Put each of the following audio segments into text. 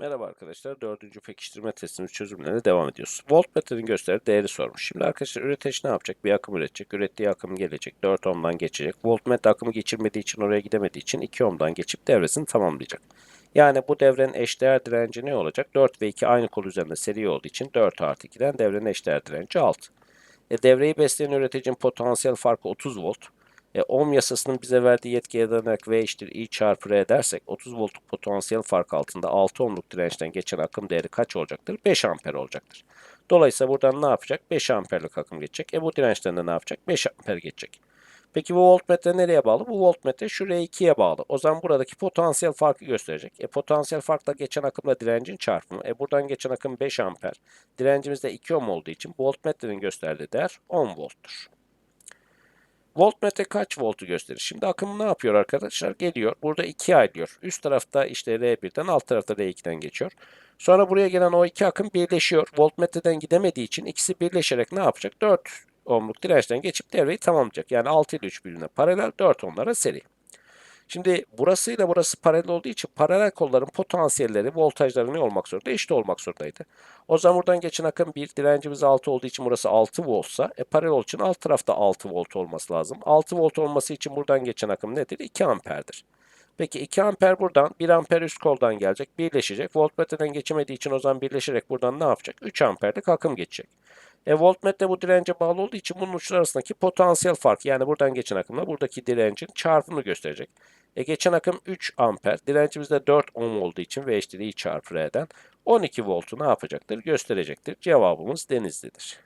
Merhaba arkadaşlar. Dördüncü pekiştirme testimiz çözümlerine devam ediyoruz. Voltmetrenin gösterdiği değeri sormuş. Şimdi arkadaşlar üretici ne yapacak? Bir akım üretecek. Ürettiği akım gelecek. 4 ohm'dan geçecek. Voltmetre akımı geçirmediği için oraya gidemediği için 2 ohm'dan geçip devresini tamamlayacak. Yani bu devrenin eşdeğer direnci ne olacak? 4 ve 2 aynı kol üzerinde seri olduğu için 4 artı 2'den devrenin eşdeğer direnci 6. E, devreyi besleyen üreticinin potansiyel farkı 30 volt. E, ohm yasasının bize verdiği yetkiye dayanarak V eşittir I çarpı R dersek 30 voltluk potansiyel fark altında 6 ohmluk dirençten geçen akım değeri kaç olacaktır? 5 amper olacaktır. Dolayısıyla buradan ne yapacak? 5 amperlik akım geçecek. E bu dirençten de ne yapacak? 5 amper geçecek. Peki bu voltmetre nereye bağlı? Bu voltmetre şu R2'ye bağlı. O zaman buradaki potansiyel farkı gösterecek. E potansiyel farkla geçen akımla direncin çarpımı. E buradan geçen akım 5 amper. Direncimiz de 2 ohm olduğu için voltmetrenin gösterdiği değer 10 volttur. Voltmetre kaç voltu gösterir? Şimdi akım ne yapıyor arkadaşlar? Geliyor. Burada 2 ayrılıyor. Üst tarafta işte R1'den alt tarafta R2'den geçiyor. Sonra buraya gelen o iki akım birleşiyor. Voltmetreden gidemediği için ikisi birleşerek ne yapacak? 4 ohmluk dirençten geçip devreyi tamamlayacak. Yani 6 ile 3 birbirine paralel 4 ohmlara seri. Şimdi burasıyla burası paralel olduğu için paralel kolların potansiyelleri, voltajları ne olmak zorunda? Eşit olmak zorundaydı. O zaman buradan geçen akım 1, direncimiz 6 olduğu için burası 6 voltsa, e paralel olduğu için alt tarafta 6 volt olması lazım. 6 volt olması için buradan geçen akım nedir? 2 amperdir. Peki 2 amper buradan, 1 amper üst koldan gelecek, birleşecek. Voltmetreden geçemediği için o zaman birleşerek buradan ne yapacak? 3 amperlik akım geçecek. E, voltmetre bu dirence bağlı olduğu için bunun uçlar arasındaki potansiyel fark yani buradan geçen akımla buradaki direncin çarpımını gösterecek. E, geçen akım 3 amper. Direncimiz de 4 ohm olduğu için V eşittir çarpı R'den 12 voltu ne yapacaktır? Gösterecektir. Cevabımız Denizli'dir.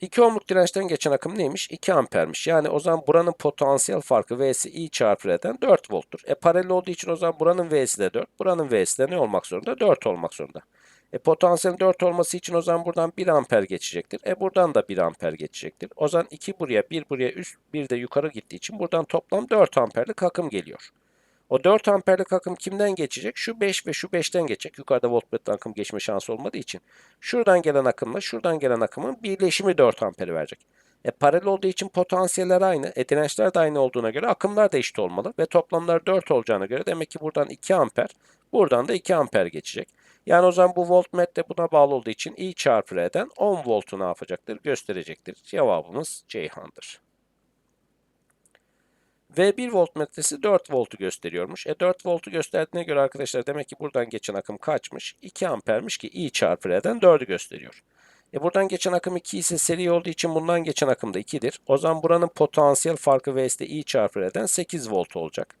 2 ohmluk dirençten geçen akım neymiş? 2 ampermiş. Yani o zaman buranın potansiyel farkı V'si I çarpı R'den 4 volttur. E paralel olduğu için o zaman buranın V'si de 4. Buranın V'si de ne olmak zorunda? 4 olmak zorunda. E potansiyelin 4 olması için o zaman buradan 1 amper geçecektir. E buradan da 1 amper geçecektir. O zaman 2 buraya, 1 buraya, üst, 1 de yukarı gittiği için buradan toplam 4 amperlik akım geliyor. O 4 amperlik akım kimden geçecek? Şu 5 ve şu 5'ten geçecek. Yukarıda voltmetre akım geçme şansı olmadığı için. Şuradan gelen akımla şuradan gelen akımın birleşimi 4 amperi verecek. E paralel olduğu için potansiyeller aynı. E dirençler de aynı olduğuna göre akımlar da eşit olmalı. Ve toplamlar 4 olacağına göre demek ki buradan 2 amper, buradan da 2 amper geçecek. Yani o zaman bu voltmetre buna bağlı olduğu için I çarpı R'den 10 voltu ne yapacaktır? Gösterecektir. Cevabımız Ceyhan'dır. V1 voltmetresi 4 voltu gösteriyormuş. E 4 voltu gösterdiğine göre arkadaşlar demek ki buradan geçen akım kaçmış? 2 ampermiş ki I çarpı R'den 4'ü gösteriyor. E buradan geçen akım 2 ise seri olduğu için bundan geçen akım da 2'dir. O zaman buranın potansiyel farkı V'si de I çarpı R'den 8 volt olacak.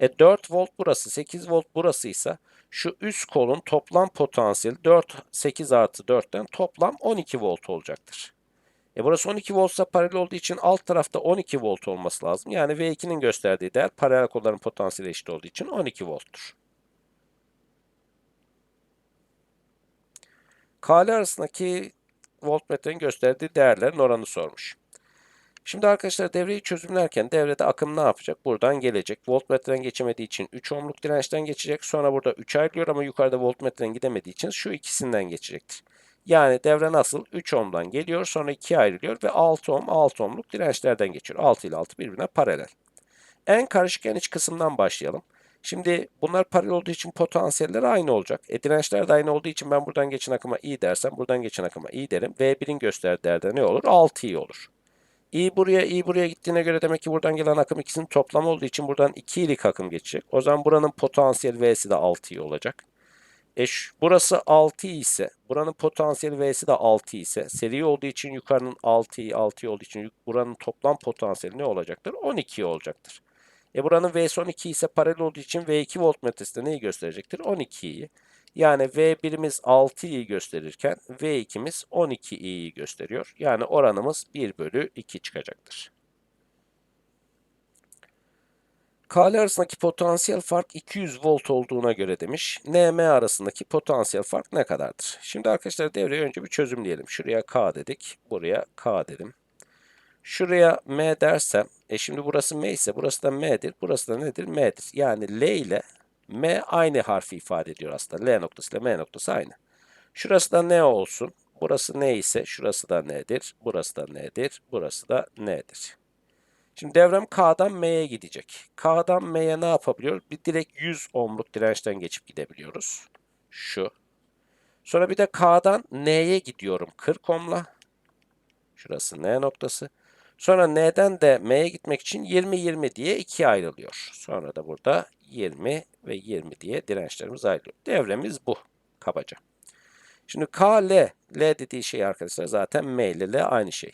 E 4 volt burası, 8 volt burası ise şu üst kolun toplam potansiyeli 4, 8 artı 4'ten toplam 12 volt olacaktır. E burası 12 voltsa paralel olduğu için alt tarafta 12 volt olması lazım. Yani V2'nin gösterdiği değer paralel kolların potansiyeli eşit olduğu için 12 volttur. KL arasındaki voltmetrenin gösterdiği değerlerin oranı sormuş. Şimdi arkadaşlar devreyi çözümlerken devrede akım ne yapacak? Buradan gelecek. Voltmetreden geçemediği için 3 ohmluk dirençten geçecek. Sonra burada 3 ayrılıyor ama yukarıda voltmetreden gidemediği için şu ikisinden geçecektir. Yani devre nasıl? 3 ohmdan geliyor sonra 2 ayrılıyor ve 6 ohm 6 ohmluk dirençlerden geçiyor. 6 ile 6 birbirine paralel. En karışık en iç kısımdan başlayalım. Şimdi bunlar paralel olduğu için potansiyeller aynı olacak. E dirençler de aynı olduğu için ben buradan geçen akıma i dersem buradan geçen akıma i derim. V1'in gösterdiği değerde ne olur? 6i olur. İ buraya i buraya gittiğine göre demek ki buradan gelen akım ikisinin toplamı olduğu için buradan 2 ilik akım geçecek. O zaman buranın potansiyel V'si de 6i olacak. E şu, burası 6 ise buranın potansiyel V'si de 6 ise seri olduğu için yukarının 6i 6 olduğu için buranın toplam potansiyeli ne olacaktır? 12 olacaktır. E buranın V'si 12 ise paralel olduğu için V2 voltmetresi de neyi gösterecektir? 12'yi. Yani V1'imiz 6'yı gösterirken V2'miz 12i'yi gösteriyor. Yani oranımız 1 bölü 2 çıkacaktır. KL arasındaki potansiyel fark 200 volt olduğuna göre demiş. NM arasındaki potansiyel fark ne kadardır? Şimdi arkadaşlar devreyi önce bir çözümleyelim. Şuraya K dedik. Buraya K dedim. Şuraya M dersem, e şimdi burası M ise burası da M'dir. Burası da nedir? M'dir. Yani L ile M aynı harfi ifade ediyor aslında. L noktası ile M noktası aynı. Şurası da N olsun. Burası N ise şurası da N'dir. Burası da N'dir. Burası da N'dir. Şimdi devrem K'dan M'ye gidecek. K'dan M'ye ne yapabiliyoruz? Bir direkt 100 ohmluk dirençten geçip gidebiliyoruz. Şu. Sonra bir de K'dan N'ye gidiyorum 40 ohmla. Şurası N noktası. Sonra N'den de M'ye gitmek için 20-20 diye ikiye ayrılıyor. Sonra da burada 20 ve 20 diye dirençlerimiz ayrılıyor. Devremiz bu kabaca. Şimdi K, L. Dediği şey arkadaşlar zaten M ile L aynı şey.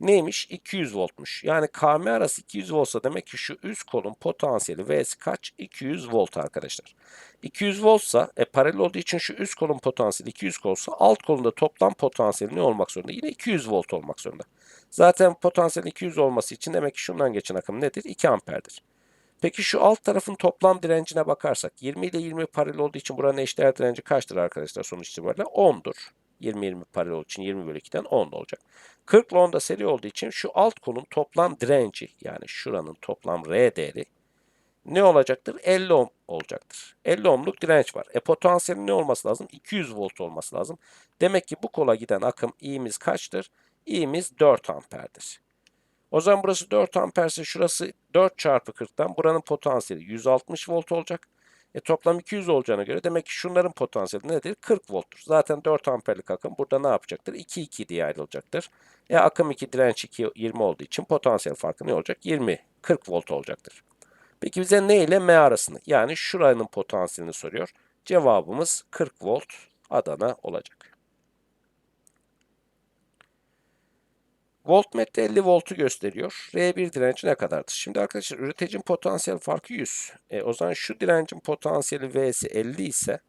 Neymiş? 200 voltmuş. Yani KM arası 200 voltsa demek ki şu üst kolun potansiyeli V'si kaç? 200 volt arkadaşlar. 200 voltsa e, paralel olduğu için şu üst kolun potansiyeli 200 voltsa alt kolunda toplam potansiyeli ne olmak zorunda? Yine 200 volt olmak zorunda. Zaten potansiyel 200 olması için demek ki şundan geçen akım nedir? 2 amperdir. Peki şu alt tarafın toplam direncine bakarsak 20 ile 20 paralel olduğu için buranın eşdeğer direnci kaçtır arkadaşlar sonuç itibariyle? 10'dur. 20-20 paralel olduğu için 20 bölü 2'den 10 olacak. 40 ile 10 da seri olduğu için şu alt kolun toplam direnci yani şuranın toplam R değeri ne olacaktır? 50 ohm olacaktır. 50 ohmluk direnç var. E potansiyelin ne olması lazım? 200 volt olması lazım. Demek ki bu kola giden akım i'miz kaçtır? i'miz 4 amperdir. O zaman burası 4 amperse şurası 4 çarpı 40'tan buranın potansiyeli 160 volt olacak. E toplam 200 olacağına göre demek ki şunların potansiyeli nedir? 40 volttur. Zaten 4 amperlik akım burada ne yapacaktır? 2 2 diye ayrılacaktır. E akım 2 direnç 2 20 olduğu için potansiyel farkı ne olacak? 20 40 volt olacaktır. Peki bize ne ile M arasını yani şuranın potansiyelini soruyor. Cevabımız 40 volt Adana olacak. Voltmetre 50 voltu gösteriyor. R1 direnci ne kadardır? Şimdi arkadaşlar üreticinin potansiyel farkı 100. E, o zaman şu direncin potansiyeli V'si 50 ise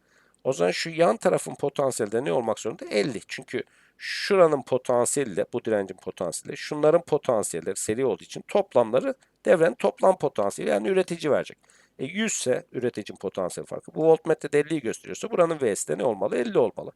o zaman şu yan tarafın potansiyeli de ne olmak zorunda? 50. Çünkü şuranın potansiyeli de bu direncin potansiyeli şunların potansiyelleri seri olduğu için toplamları devrenin toplam potansiyeli yani üretici verecek. E 100 ise üreticinin potansiyel farkı. Bu voltmetrede 50'yi gösteriyorsa buranın V'si de ne olmalı? 50 olmalı.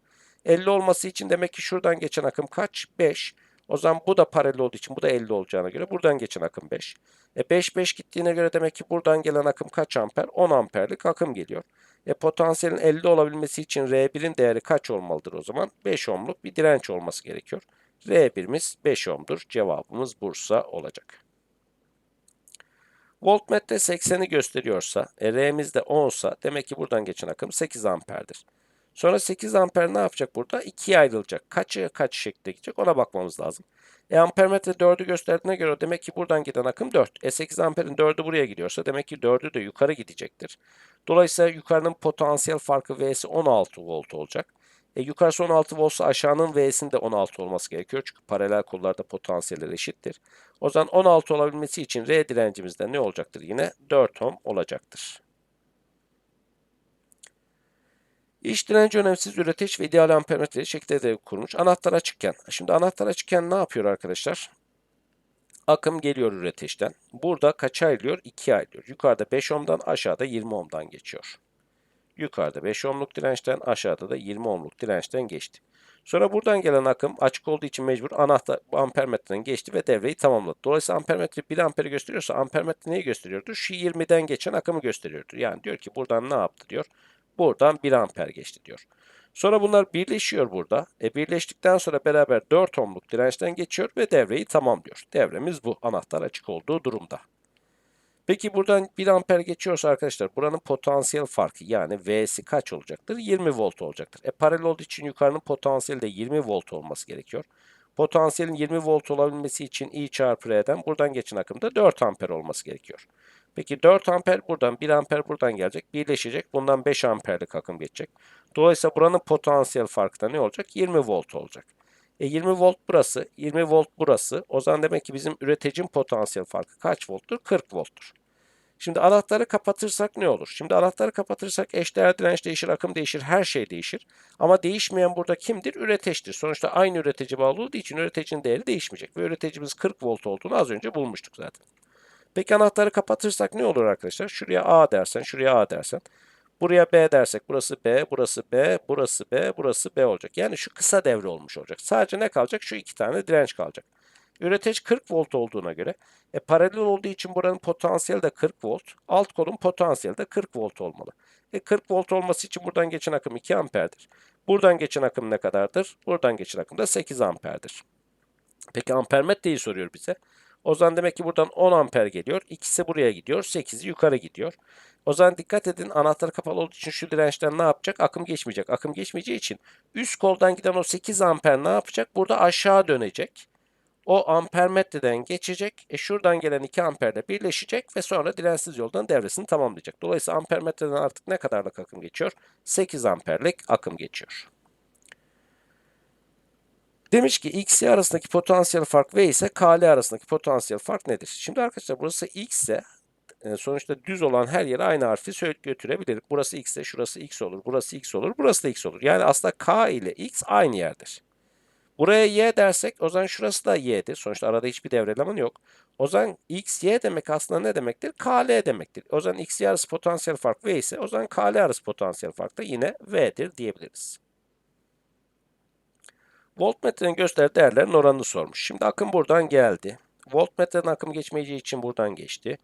50 olması için demek ki şuradan geçen akım kaç? 5. O zaman bu da paralel olduğu için bu da 50 olacağına göre buradan geçen akım 5. E 5 5 gittiğine göre demek ki buradan gelen akım kaç amper? 10 amperlik akım geliyor. E potansiyelin 50 olabilmesi için R1'in değeri kaç olmalıdır o zaman? 5 ohmluk bir direnç olması gerekiyor. R1'imiz 5 ohmdur. Cevabımız Bursa olacak. Voltmetre 80'i gösteriyorsa, e, R'miz de 10 sa demek ki buradan geçen akım 8 amperdir. Sonra 8 amper ne yapacak burada? 2'ye ayrılacak. Kaçı kaç şekilde gidecek ona bakmamız lazım. E ampermetre 4'ü gösterdiğine göre demek ki buradan giden akım 4. E 8 amperin 4'ü buraya gidiyorsa demek ki 4'ü de yukarı gidecektir. Dolayısıyla yukarının potansiyel farkı V'si 16 volt olacak. E yukarısı 16 voltsa aşağının V'sinin de 16 olması gerekiyor. Çünkü paralel kollarda potansiyeller eşittir. O zaman 16 olabilmesi için R direncimiz de ne olacaktır yine? 4 ohm olacaktır. İş direnci önemsiz üreteç ve ideal ampermetre şekilde de kurulmuş. Anahtar açıkken. Şimdi anahtar açıkken ne yapıyor arkadaşlar? Akım geliyor üreteçten. Burada kaça ayrılıyor? 2'ye ayrılıyor. Yukarıda 5 ohm'dan aşağıda 20 ohm'dan geçiyor. Yukarıda 5 ohmluk dirençten aşağıda da 20 ohmluk dirençten geçti. Sonra buradan gelen akım açık olduğu için mecbur anahtar ampermetreden geçti ve devreyi tamamladı. Dolayısıyla ampermetre 1 amperi gösteriyorsa ampermetre neyi gösteriyordu? Şu 20'den geçen akımı gösteriyordu. Yani diyor ki buradan ne yaptı diyor. Buradan 1 amper geçti diyor. Sonra bunlar birleşiyor burada. E birleştikten sonra beraber 4 ohmluk dirençten geçiyor ve devreyi tamamlıyor. Devremiz bu anahtar açık olduğu durumda. Peki buradan 1 amper geçiyorsa arkadaşlar buranın potansiyel farkı yani V'si kaç olacaktır? 20 volt olacaktır. E paralel olduğu için yukarının potansiyeli de 20 volt olması gerekiyor. Potansiyelin 20 volt olabilmesi için I çarpı R'den buradan geçen akımda 4 amper olması gerekiyor. Peki 4 amper buradan 1 amper buradan gelecek. Birleşecek. Bundan 5 amperlik akım geçecek. Dolayısıyla buranın potansiyel farkı da ne olacak? 20 volt olacak. E 20 volt burası, 20 volt burası. O zaman demek ki bizim üreticinin potansiyel farkı kaç volttur? 40 volttur. Şimdi anahtarı kapatırsak ne olur? Şimdi anahtarı kapatırsak eşdeğer direnç değişir, akım değişir, her şey değişir. Ama değişmeyen burada kimdir? Üreteçtir. Sonuçta aynı üretici bağlı olduğu için üreticinin değeri değişmeyecek. Ve üreticimiz 40 volt olduğunu az önce bulmuştuk zaten. Peki anahtarı kapatırsak ne olur arkadaşlar? Şuraya A dersen, şuraya A dersen. Buraya B dersek burası B, burası B, burası B, burası B olacak. Yani şu kısa devre olmuş olacak. Sadece ne kalacak? Şu iki tane direnç kalacak. Üreteç 40 volt olduğuna göre e, paralel olduğu için buranın potansiyeli de 40 volt. Alt kolun potansiyeli de 40 volt olmalı. E, 40 volt olması için buradan geçen akım 2 amperdir. Buradan geçen akım ne kadardır? Buradan geçen akım da 8 amperdir. Peki ampermetreyi soruyor bize. O zaman demek ki buradan 10 amper geliyor. İkisi buraya gidiyor. 8'i yukarı gidiyor. O zaman dikkat edin anahtar kapalı olduğu için şu dirençten ne yapacak? Akım geçmeyecek. Akım geçmeyeceği için üst koldan giden o 8 amper ne yapacak? Burada aşağı dönecek. O ampermetreden geçecek. E şuradan gelen 2 amperle birleşecek ve sonra dirençsiz yoldan devresini tamamlayacak. Dolayısıyla ampermetreden artık ne kadarlık akım geçiyor? 8 amperlik akım geçiyor. Demiş ki XY arasındaki potansiyel fark V ise KL arasındaki potansiyel fark nedir? Şimdi arkadaşlar burası X ise e, sonuçta düz olan her yere aynı harfi söyleyip götürebiliriz. Burası X ise şurası X olur, burası X olur, burası da X olur. Yani aslında K ile X aynı yerdir. Buraya Y dersek o zaman şurası da Y'dir. Sonuçta arada hiçbir devreleman yok. O zaman X, Y demek aslında ne demektir? KL demektir. O zaman X, Y arası potansiyel fark V ise o zaman KL arası potansiyel fark da yine V'dir diyebiliriz. Voltmetrenin gösterdiği değerlerin oranını sormuş. Şimdi akım buradan geldi. Voltmetrenin akım geçmeyeceği için buradan geçti.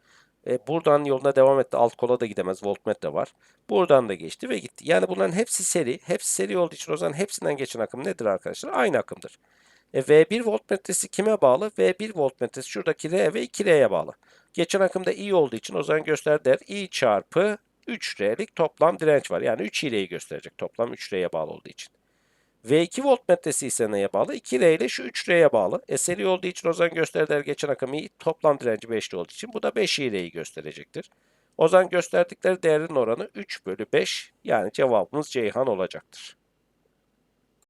E, buradan yoluna devam etti. Alt kola da gidemez. Voltmetre var. Buradan da geçti ve gitti. Yani bunların hepsi seri. Hepsi seri olduğu için o zaman hepsinden geçen akım nedir arkadaşlar? Aynı akımdır. E, V1 voltmetresi kime bağlı? V1 voltmetresi şuradaki R ve 2R'ye bağlı. Geçen akımda I olduğu için o zaman gösterdiği değer I çarpı 3R'lik toplam direnç var. Yani 3 R'yi gösterecek toplam 3R'ye bağlı olduğu için. V2 voltmetresi ise neye bağlı? 2R ile şu 3R'ye bağlı. E olduğu için o zaman gösterdiler geçen akım i toplam direnci 5'li olduğu için bu da 5R'yi gösterecektir. O zaman gösterdikleri değerin oranı 3 bölü 5 yani cevabımız Ceyhan olacaktır.